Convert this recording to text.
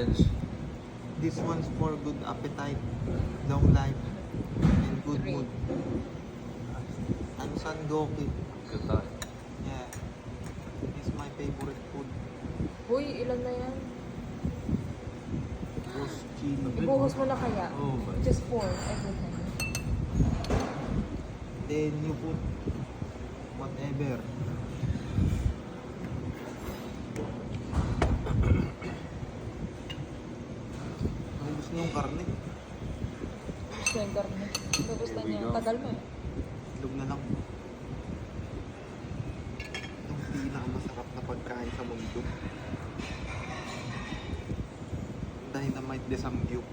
orange. This one's for good appetite, long life, and good Three. mood. I'm Sangoki. Ganda. Yeah. It's my favorite food. Uy, ilan na yan? Roast. Ibuhos mo na kaya? Oh, but Just four everything. Then you put whatever. Niyo yung karne. Gusto yung karne. Gusto Here we niya. go. Tagal mo eh. Itlog na lang. Itong pinakamasarap na pagkain sa mundo. Dynamite de Samgyup.